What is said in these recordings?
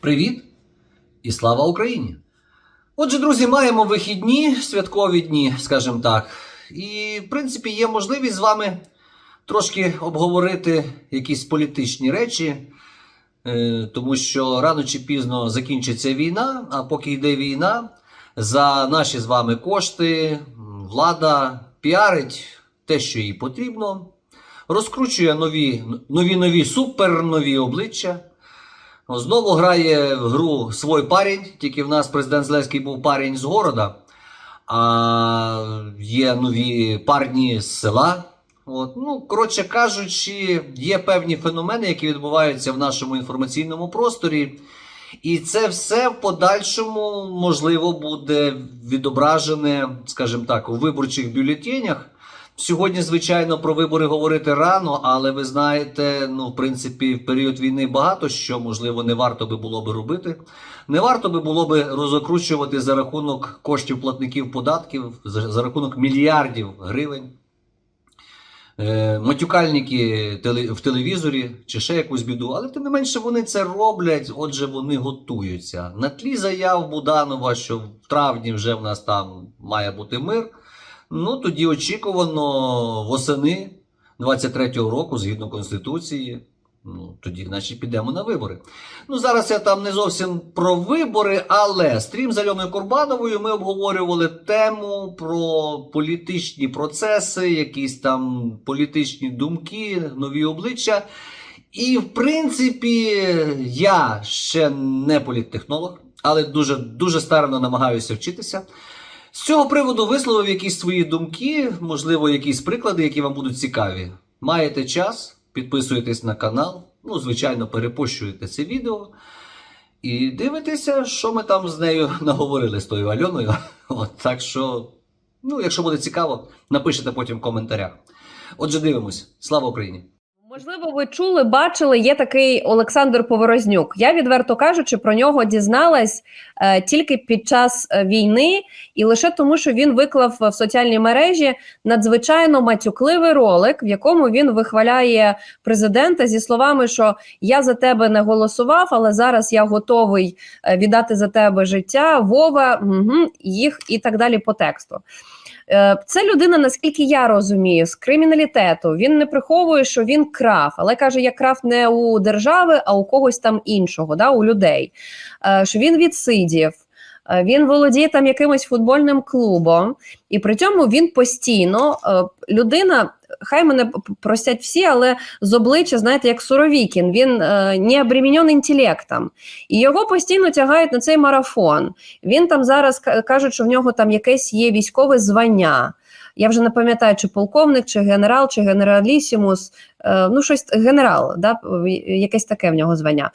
Привіт і слава Україні! Отже, друзі, маємо вихідні, святкові дні, скажімо так. І, в принципі, є можливість з вами трошки обговорити якісь політичні речі, е, тому що рано чи пізно закінчиться війна, а поки йде війна, за наші з вами кошти влада піарить те, що їй потрібно, розкручує нові нові нові супернові обличчя. Знову грає в гру свій парень, тільки в нас президент Зеленський був парень з города, а є нові парні з села. От. Ну, коротше кажучи, є певні феномени, які відбуваються в нашому інформаційному просторі. І це все в подальшому можливо буде відображене, скажімо так, у виборчих бюлетенях. Сьогодні, звичайно, про вибори говорити рано, але ви знаєте, ну, в принципі, в період війни багато що можливо не варто би було би робити. Не варто би було би розокручувати за рахунок коштів платників податків, за, рахунок мільярдів гривень. Е, матюкальники в телевізорі чи ще якусь біду, але тим не менше вони це роблять, отже, вони готуються. На тлі заяв Буданова, що в травні вже в нас там має бути мир. Ну тоді очікувано восени 23-го року, згідно Конституції. Ну, тоді, значить, підемо на вибори. Ну, зараз я там не зовсім про вибори, але стрім з Альоною Курбановою ми обговорювали тему про політичні процеси, якісь там політичні думки, нові обличчя. І, в принципі, я ще не політтехнолог, але дуже, дуже старанно намагаюся вчитися. З цього приводу висловив якісь свої думки, можливо, якісь приклади, які вам будуть цікаві. Маєте час, підписуєтесь на канал, ну, звичайно, перепощуєте це відео і дивитеся, що ми там з нею наговорили з тою Альоною. От, так що, ну, якщо буде цікаво, напишете потім в коментарях. Отже, дивимось. Слава Україні! Можливо, ви чули, бачили, є такий Олександр Поворознюк. Я відверто кажучи, про нього дізналась е, тільки під час е, війни, і лише тому, що він виклав в соціальній мережі надзвичайно матюкливий ролик, в якому він вихваляє президента зі словами, що я за тебе не голосував, але зараз я готовий е, віддати за тебе життя, Вова, угу, їх і так далі по тексту. Е, Це людина, наскільки я розумію, з криміналітету. Він не приховує, що він крав, але каже, я крав не у держави, а у когось там іншого, да, у людей. Е, Що він відсидів. Е, Він володіє там якимось футбольним клубом, і при цьому він постійно е, людина. Хай мене простять всі, але з обличчя, знаєте, як Суровікін, він е, не обремінений інтелектом. І його постійно тягають на цей марафон. Він там зараз кажуть, що в нього там якесь є військове звання. Я вже не пам'ятаю, чи полковник, чи генерал, чи генералісімус, е, ну щось генерал, да, якесь таке в нього звання.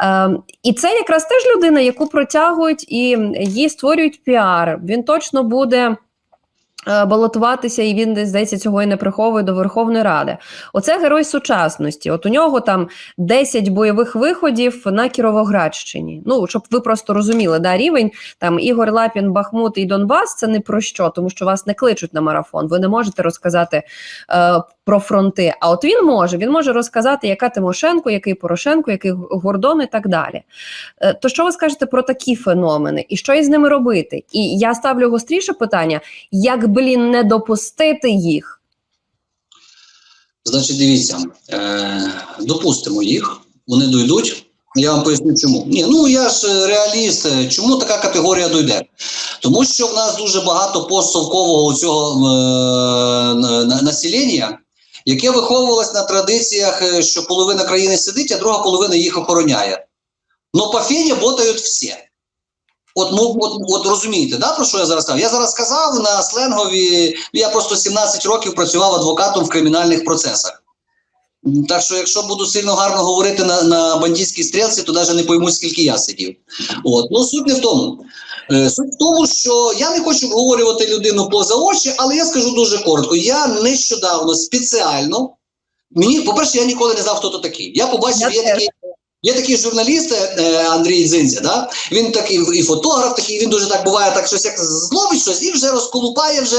Е, і це якраз теж людина, яку протягують і їй створюють піар. Він точно буде. Е, Балотуватися, і він здається цього і не приховує до Верховної Ради. Оце герой сучасності. От у нього там 10 бойових виходів на Кіровоградщині. Ну щоб ви просто розуміли, да, рівень там Ігор Лапін, Бахмут і Донбас це не про що, тому що вас не кличуть на марафон. Ви не можете розказати е, про фронти. А от він може, він може розказати, яка Тимошенко, який Порошенко, який Гордон і так далі. Е, то що ви скажете про такі феномени і що із ними робити? І я ставлю гостріше питання: як блін не допустити їх? Значить, дивіться, е, допустимо їх, вони дойдуть. Я вам поясню, чому. Ні, ну я ж реаліст. Е, Чому така категорія дойде? Тому що в нас дуже багато постсовкового цього е, на- на- населення, яке виховувалось на традиціях, е, що половина країни сидить, а друга половина їх охороняє. Ну, по фені ботають всі. От, ну, от, от розумієте, да, про що я зараз сказав? Я зараз сказав на сленгові, я просто 17 років працював адвокатом в кримінальних процесах. Так що, якщо буду сильно гарно говорити на, на бандитській стрілці, то навіть не поймуть, скільки я сидів. От. Ну, суть не в тому. Е, суть в тому, що я не хочу обговорювати людину поза очі, але я скажу дуже коротко. Я нещодавно спеціально. Мені, по-перше, я ніколи не знав, хто то такий. Я побачив, Я є теж. такий Є такий журналіст е, Андрій Дзинзя, да? він такий і фотограф, такий, він дуже так буває, так щось як зловить щось і вже розколупає, вже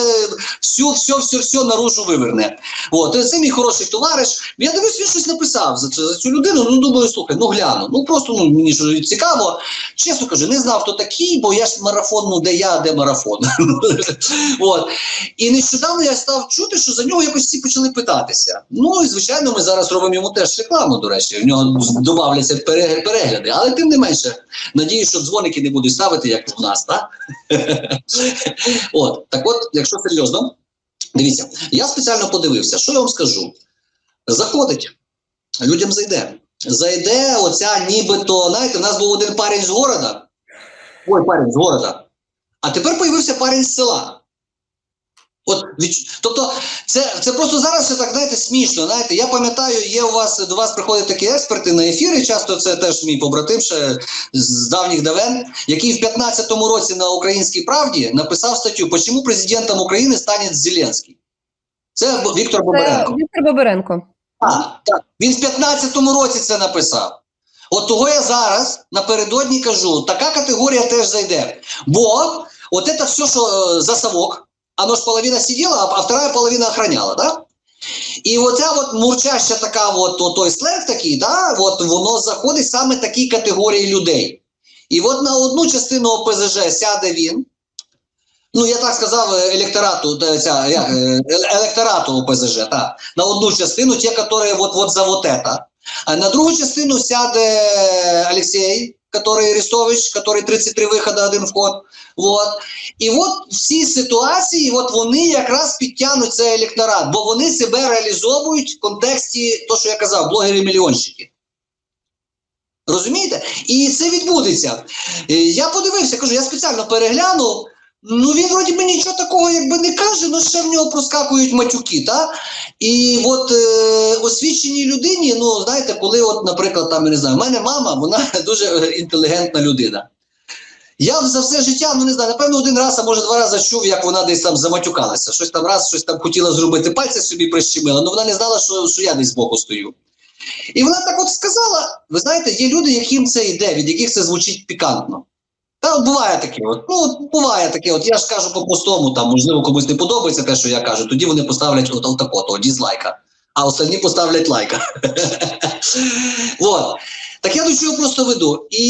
всю, все, все, все наружу виверне. От, це мій хороший товариш. Я дивлюсь, він щось написав за цю, за цю людину. Ну думаю, слухай, ну гляну. Ну просто ну, мені ж цікаво. Чесно кажу, не знав, хто такий, бо я ж марафон, ну де я, де марафон. От. І нещодавно я став чути, що за нього якось всі почали питатися. Ну і звичайно, ми зараз робимо йому теж рекламу. До речі, в нього додавляться пере- перегляди, але тим не менше, надію, що дзвоники не будуть ставити, як в нас, так? От, так от, якщо серйозно, дивіться, я спеціально подивився, що я вам скажу. Заходить, людям зайде. Зайде оця нібито, знаєте, в нас був один парень з города. Ой, парень з города. А тепер появився парень з села. От, відч- тобто, це, це просто зараз все так, знаєте, смішно. Знаєте, я пам'ятаю, є у вас до вас приходять такі експерти на ефіри. Часто це теж мій побратим ще з давніх давен, який в 15-му році на українській правді написав статтю «Почему президентом України стане Зеленський. Це Віктор Це Віктор Боберенко. Так, так. Він в 15-му році це написав. От того я зараз напередодні кажу, така категорія теж зайде. Бо от це все, що е, за совок, оно ж половина сиділа, а, вторая половина охраняла, да? І оця от мурчаща така, от, от той сленг такий, да, от воно заходить саме такій категорії людей. І от на одну частину ОПЗЖ сяде він. Ну, я так сказав, е, електорату, ця, як, е, електорату ОПЗЖ, так. На одну частину, ті, які вот, вот за вот это. А на другу частину сяде Алексей, который Арестович, который 33 виходи, один вход. Вот. І от всі ситуації, от вони якраз підтягнуть цей електорат, бо вони себе реалізовують в контексті, то, що я казав, блогери-мільйонщики. Розумієте? І це відбудеться. Е, Я подивився, кажу, я спеціально переглянув. Ну він вроді би нічого такого якби не каже, але ще в нього проскакують матюки. Та? І от е, освіченій людині, ну знаєте, коли, от, наприклад, там я не знаю, в мене мама, вона дуже інтелігентна людина. Я за все життя, ну не знаю, напевно, один раз, а може два рази чув, як вона десь там заматюкалася. Щось там раз, щось там хотіла зробити, пальці собі прищемила, але вона не знала, що, що я десь збоку стою. І вона так от сказала: ви знаєте, є люди, яким це йде, від яких це звучить пікантно. Та буває таке, от, ну буває таке, от я ж кажу по-простому, там, можливо, комусь не подобається те, що я кажу, тоді вони поставлять от, от тако, то дізлайка, а остальні поставлять лайка. от. Так я до чого просто веду. І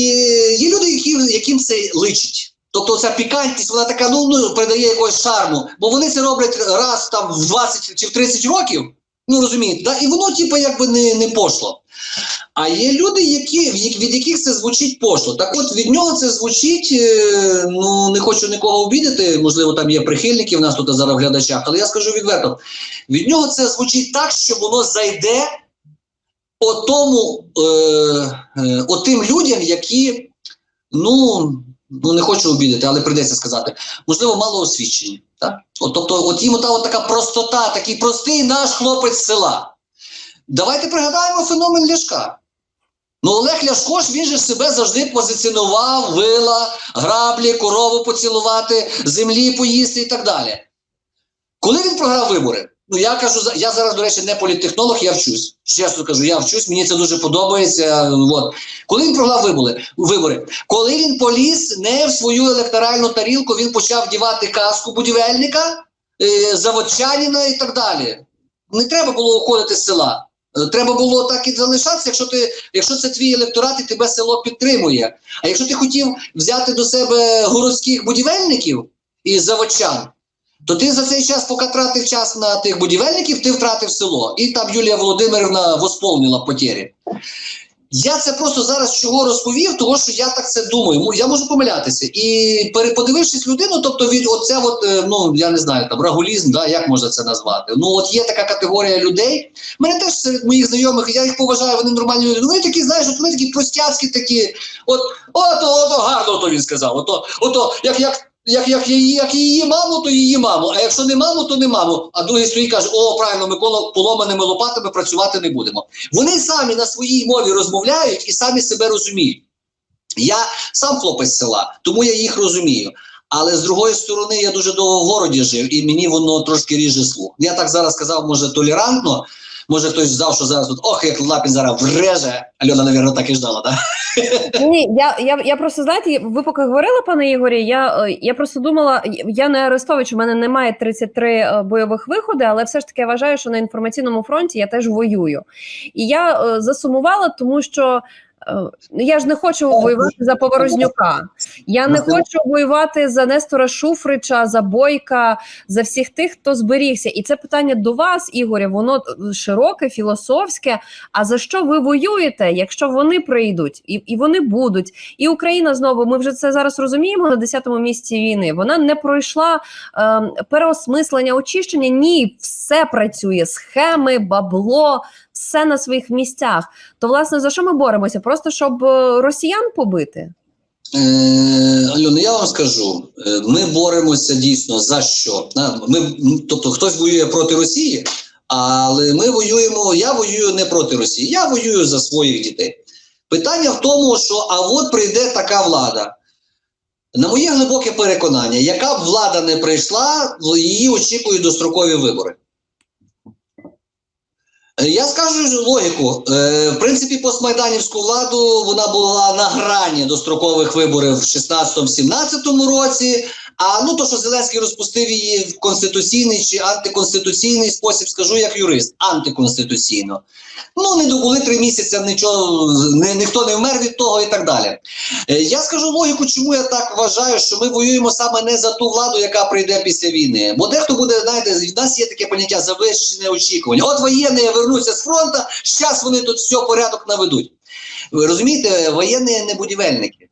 є люди, які, яким це личить. Тобто ця пікантність, вона така, ну, ну передає якогось шарму, бо вони це роблять раз там в 20 чи в 30 років, ну розумієте, да? і воно, типу, якби не, не пошло. А є люди, які, від яких це звучить пошло. Так от від нього це звучить, е, ну не хочу нікого обідати, можливо, там є прихильники в нас тут зараз в глядачах, але я скажу відверто: від нього це звучить так, що воно зайде отому, е, е, отим людям, які, ну, ну не хочу обідати, але прийдеться сказати, можливо, мало освічені. Так? От, тобто, от їм та от така простота, такий простий наш хлопець села. Давайте пригадаємо феномен Ляшка. Ну, Олег Ляшко ж він же себе завжди позиціонував, вила, граблі, корову поцілувати, землі поїсти і так далі. Коли він програв вибори, ну я кажу, я зараз, до речі, не політтехнолог, я вчусь. Чесно кажу, я вчусь, мені це дуже подобається. От. Коли він програв вибори, вибори, коли він поліз не в свою електоральну тарілку, він почав вдівати каску будівельника, е, заводчанина і так далі. Не треба було уходити з села. Е, Треба було так і залишатися, якщо ти, якщо це твій електорат і тебе село підтримує. А якщо ти хотів взяти до себе городських будівельників і заводчан, то ти за цей час, поки тратив час на тих будівельників, ти втратив село. І там Юлія Володимирівна восполнила потері. Я це просто зараз чого розповів, того що я так це думаю. Я можу помилятися. І переподивившись людину, тобто від оце, от, е, ну я не знаю, там рагулізм, да, як можна це назвати. Ну, от є така категорія людей. Мене теж серед моїх знайомих, я їх поважаю, вони нормальні люди. Вони такі, знаєш, от вони такі простяцькі, такі, от, ото, ото гарно, то він сказав. Ото, ото, як, як. Як, як, її, як її маму, то її маму. А якщо не маму, то не маму. А другий стоїть каже: О, правильно, ми коло поломаними лопатами працювати не будемо. Вони самі на своїй мові розмовляють і самі себе розуміють. Я сам хлопець села, тому я їх розумію. Але з другої сторони, я дуже довго в городі жив, і мені воно трошки ріже слух. Я так зараз сказав, може, толерантно. Може хтось знав, що зараз тут ох, як Лапін зараз вреже. Альона, навірно, так і ждала, так? Ні, я, я, я просто знаєте, ви поки говорили, пане Ігорі, я, е, я просто думала, я не Арестович, у мене немає 33 е, бойових виходи, але все ж таки я вважаю, що на інформаційному фронті я теж воюю. І я е, засумувала, тому що. Е, Я ж не хочу воювати за Поворознюка. Я не хочу воювати за Нестора Шуфрича, за Бойка, за всіх тих, хто зберігся. І це питання до вас, Ігоря. Воно е, широке, філософське. А за що ви воюєте, якщо вони прийдуть і, і вони будуть? І Україна знову, ми вже це зараз розуміємо на 10-му місці війни. Вона не пройшла е, переосмислення, очищення. Ні, все працює, схеми, бабло, все на своїх місцях. То власне за що ми боремося? Просто щоб е, росіян побити? Е, Альона, я вам скажу, е, ми боремося дійсно за що? Ми, тобто хтось воює проти Росії, але ми воюємо, я воюю не проти Росії, я воюю за своїх дітей. Питання в тому, що а от прийде така влада. На моє глибоке переконання, яка б влада не прийшла, її очікують дострокові вибори. Е, Я скажу логіку. Е, в принципі, постмайданівську владу вона була на грані дострокових виборів в 16-17 році. А ну то, що Зеленський розпустив її в конституційний чи антиконституційний спосіб, скажу як юрист, антиконституційно. Ну не добули три місяці, нічого ні, ніхто не вмер від того і так далі. Е, я скажу логіку, чому я так вважаю, що ми воюємо саме не за ту владу, яка прийде після війни. Бо дехто буде, знаєте, в нас є таке поняття завищене очікування. От воєнні вернуться з фронту, зараз вони тут все порядок наведуть. Ви розумієте, воєнні не будівельники.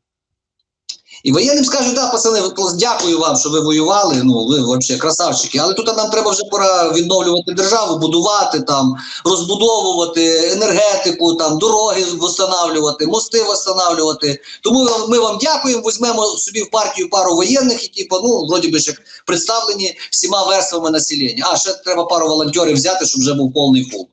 І воєнним скажуть, да, пацани, дякую вам, що ви воювали. Ну, ви взагалі красавчики. Але тут нам треба вже пора відновлювати державу, будувати там, розбудовувати енергетику, там дороги встановлювати, мости встановлювати. Тому ми вам- дякуємо. Візьмемо собі в партію пару воєнних, які ну, вроді би як представлені всіма верствами населення. А ще треба пару волонтерів взяти, щоб вже був повний фул.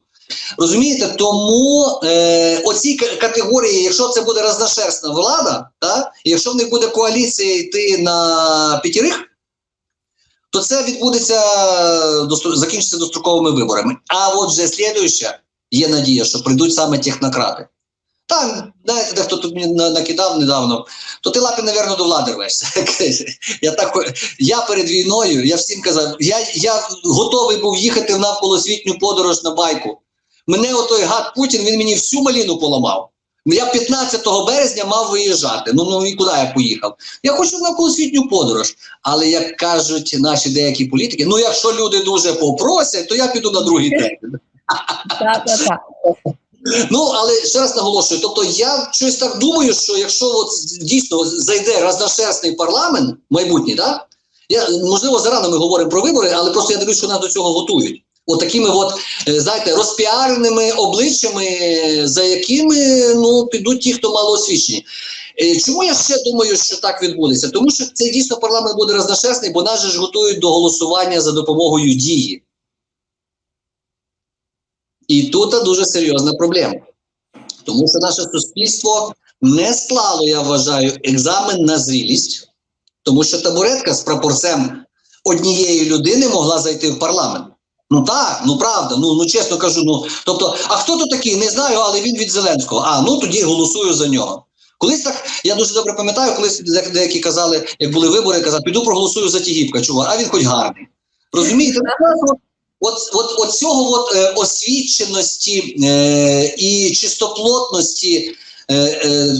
Розумієте, тому е, оці категорії, якщо це буде розношерстна влада, та, якщо в них буде коаліція йти на п'ятірих, то це відбудеться достро- закінчиться достроковими виборами. А от вже слідуюча є надія, що прийдуть саме технократи. Там, знаєте, дехто тут мені накидав недавно, то ти лапи, напевно, до влади рвешся. я, так, я перед війною, я всім казав, я, я готовий був їхати в навколосвітню подорож на байку. Мене отой гад Путін, він мені всю маліну поламав. Я 15 березня мав виїжджати. Ну ну і куди я поїхав? Я хочу на колосвітню подорож. Але як кажуть наші деякі політики, ну якщо люди дуже попросять, то я піду на другий термін. Так. Ну але ще раз наголошую. Тобто, я щось так думаю, що якщо от дійсно зайде розношерстний парламент, майбутній, так? Я можливо зарано ми говоримо про вибори, але просто я дивлюсь, що нас до цього готують. От такими, от, е, знаєте, розпіареними обличчями, за якими ну, підуть ті, хто мало освічені. Е, Чому я ще думаю, що так відбудеться? Тому що цей дійсно парламент буде розношерстний, бо нас же ж готують до голосування за допомогою дії. І тут дуже серйозна проблема. Тому що наше суспільство не склало, я вважаю, екзамен на зрілість, тому що табуретка з прапорцем однієї людини могла зайти в парламент. Ну так, ну правда, ну, ну чесно кажу. Ну тобто, а хто тут такий? Не знаю, але він від Зеленського. А ну тоді голосую за нього. Колись так, я дуже добре пам'ятаю, колись деякі казали, як були вибори, казав, піду проголосую за Тігіпка, чувак, а він хоч гарний. Розумієте? От, от, от цього от, е, освіченості е, і чистоплотності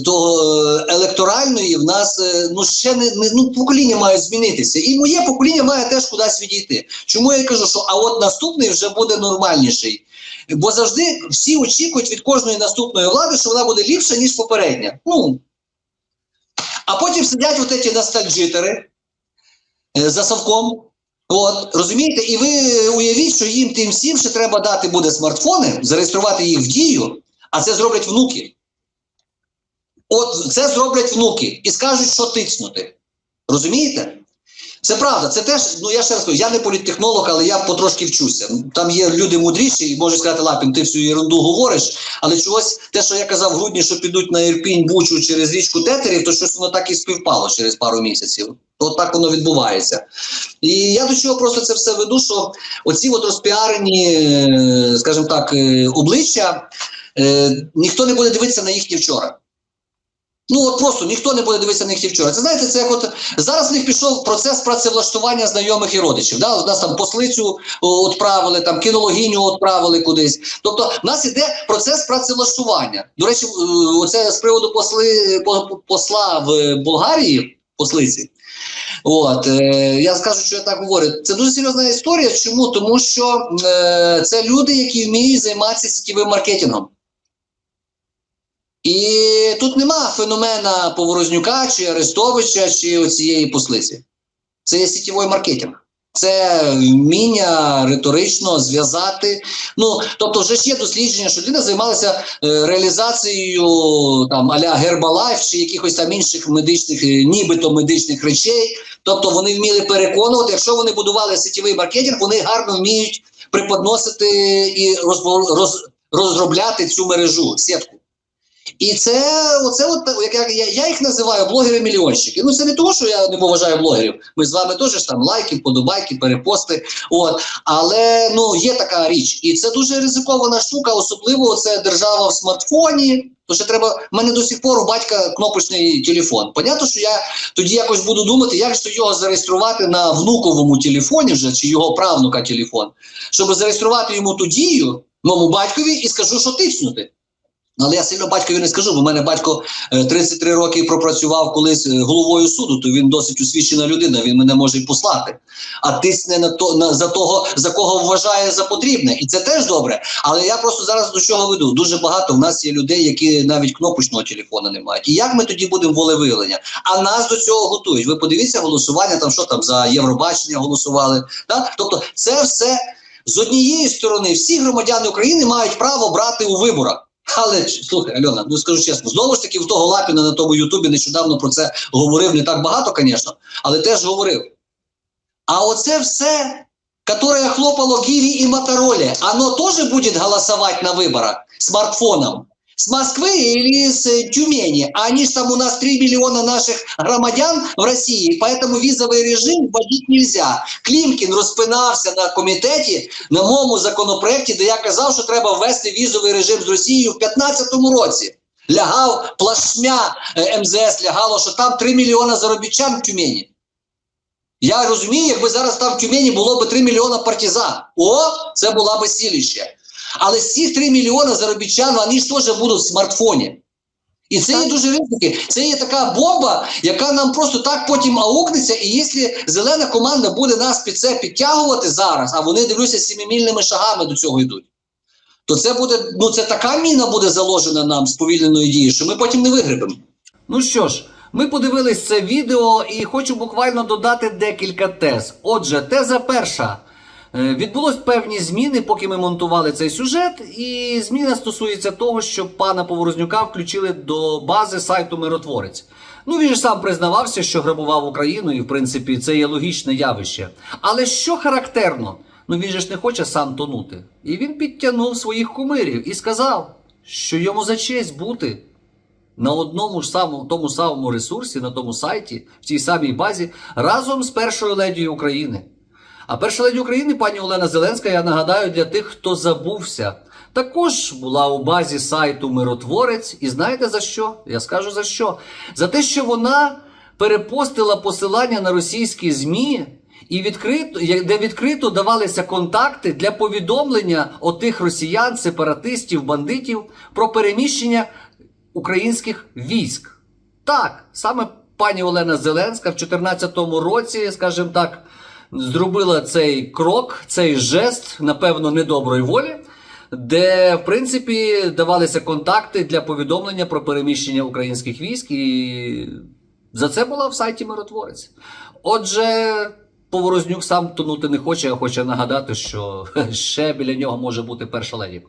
того е, електоральної в нас е, ну ще не, не ну покоління має змінитися, і моє покоління має теж кудись відійти. Чому я кажу, що а от наступний вже буде нормальніший. Бо завжди всі очікують від кожної наступної влади, що вона буде ліпша, ніж попередня. Ну а потім сидять от ці ностальджитери е, за совком. От, розумієте, і ви уявіть, що їм тим всім ще треба дати буде смартфони, зареєструвати їх в дію, а це зроблять внуки. От це зроблять внуки і скажуть, що тицнути. Розумієте? Це правда, це теж, ну я ще раз кажу, я не політтехнолог, але я потрошки вчуся. Там є люди мудріші і можуть сказати, Лапін, ти всю ерунду говориш, але чогось, те, що я казав в грудні, що підуть на Ірпінь, Бучу через річку Тетерів, то щось воно так і співпало через пару місяців. От так воно відбувається. І я до чого просто це все веду, що оці от розпіарені, е, скажімо так, е, обличчя, е, ніхто не буде дивитися на їхнє вчора. Ну от просто ніхто не буде дивитися на їхнє вчора. Це знаєте, це як от зараз в них пішов процес працевлаштування знайомих і родичів. Да? У нас там послицю відправили, там кінологиню відправили кудись. Тобто, в нас іде процес працевлаштування. До речі, е, оце з приводу посли, по- посла в Болгарії, послиці. От е, я скажу, що я так говорю. Це дуже серйозна історія. Чому? Тому що е, це люди, які вміють займатися сітєвим маркетингом. І тут нема феномена Поворознюка чи Арестовича чи оцієї послиці. Це є сітєвий маркетинг. Це вміння риторично зв'язати. Ну, тобто, вже ж є дослідження, що людина займалася е, реалізацією там аля Herbalife чи якихось там інших медичних, е, нібито медичних речей. Тобто вони вміли переконувати, якщо вони будували сітєвий маркетинг, вони гарно вміють преподносити і розбо- роз, розробляти цю мережу, сітку. І це, оце от, як я, я, їх називаю блогери-мільйонщики. Ну, це не тому, що я не поважаю блогерів. Ми з вами теж там лайки, подобайки, перепости. От. Але ну, є така річ. І це дуже ризикована штука, особливо це держава в смартфоні. То ще треба. У мене до сих пор у батька кнопочний телефон. Понятно, що я тоді якось буду думати, як ж його зареєструвати на внуковому телефоні вже чи його правнука телефон, щоб зареєструвати йому ту дію, моєму батькові, і скажу, що тиснути. Але я сильно батькові не скажу, бо в мене батько е, 33 роки пропрацював колись е, головою суду, то він досить освічена людина, він мене може й послати. А тисне на то на за того, за кого вважає за потрібне. І це теж добре. Але я просто зараз до чого веду. Дуже багато в нас є людей, які навіть кнопочного телефона не мають. І як ми тоді будемо волевиявлення? А нас до цього готують. Ви подивіться голосування, там що там за Євробачення голосували. Так? Тобто, це все з однієї сторони, всі громадяни України мають право брати у виборах. Але слухай, Альона, ну скажу чесно, знову ж таки, в того Лапіна на тому Ютубі нещодавно про це говорив не так багато, звісно, але теж говорив. А оце все, которое хлопало Гіві і Матаролі, оно теж буде голосувати на виборах смартфоном? С Москвы или с э, Тюмени? А они же там у нас 3 миллиона наших громадян в России, поэтому визовый режим вводить нельзя. Клімкін розпинався на комітеті на моєму законопроекті, де я казав, що треба ввести візовий режим з Росією в 2015 році. Лягав плашмя е, МЗС, лягало, що там 3 мільйона заробітчан в Тюмені. Я розумію, якби зараз там в Тюмені було б 3 мільйона партизан. О, це була би сіліще. Але з цих 3 мільйона заробітчан, вони ж теж будуть в смартфоні. І це є дуже ризики. Це є така бомба, яка нам просто так потім аукнеться. І якщо зелена команда буде нас під це підтягувати зараз, а вони дивлюся сімімільними шагами до цього йдуть, то це буде, ну це така міна буде заложена нам з повільненої дії, що ми потім не вигребемо. Ну що ж, ми подивились це відео і хочу буквально додати декілька тез. Отже, теза перша. Е, Відбулось певні зміни, поки ми монтували цей сюжет, і зміна стосується того, що пана Поворознюка включили до бази сайту Миротворець. Ну він же сам признавався, що грабував Україну, і в принципі це є логічне явище. Але що характерно, ну він же ж не хоче сам тонути. І він підтягнув своїх кумирів і сказав, що йому за честь бути на одному ж самому тому самому ресурсі, на тому сайті, в тій самій базі, разом з першою ледією України. А перша леді України, пані Олена Зеленська, я нагадаю для тих, хто забувся, також була у базі сайту Миротворець. І знаєте за що? Я скажу за що? За те, що вона перепостила посилання на російські ЗМІ. І відкрито, де відкрито давалися контакти для повідомлення отих росіян, сепаратистів, бандитів про переміщення українських військ. Так, саме пані Олена Зеленська в 2014 році, скажімо так, зробила цей крок, цей жест, напевно, недоброї волі, де, в принципі, давалися контакти для повідомлення про переміщення українських військ, і за це була в сайті Миротворець. Отже. Поворознюк сам тонути не хоче, а хоче нагадати, що ще біля нього може бути перша леді.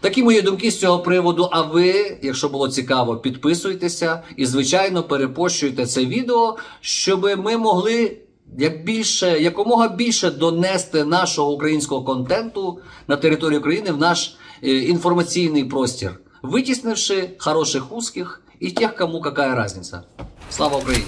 Такі мої думки з цього приводу. А ви, якщо було цікаво, підписуйтеся і, звичайно, перепощуйте це відео, щоб ми могли як більше, якомога більше донести нашого українського контенту на територію України в наш е, інформаційний простір, витіснивши хороших узких і тих, кому яка різниця. Слава Україні!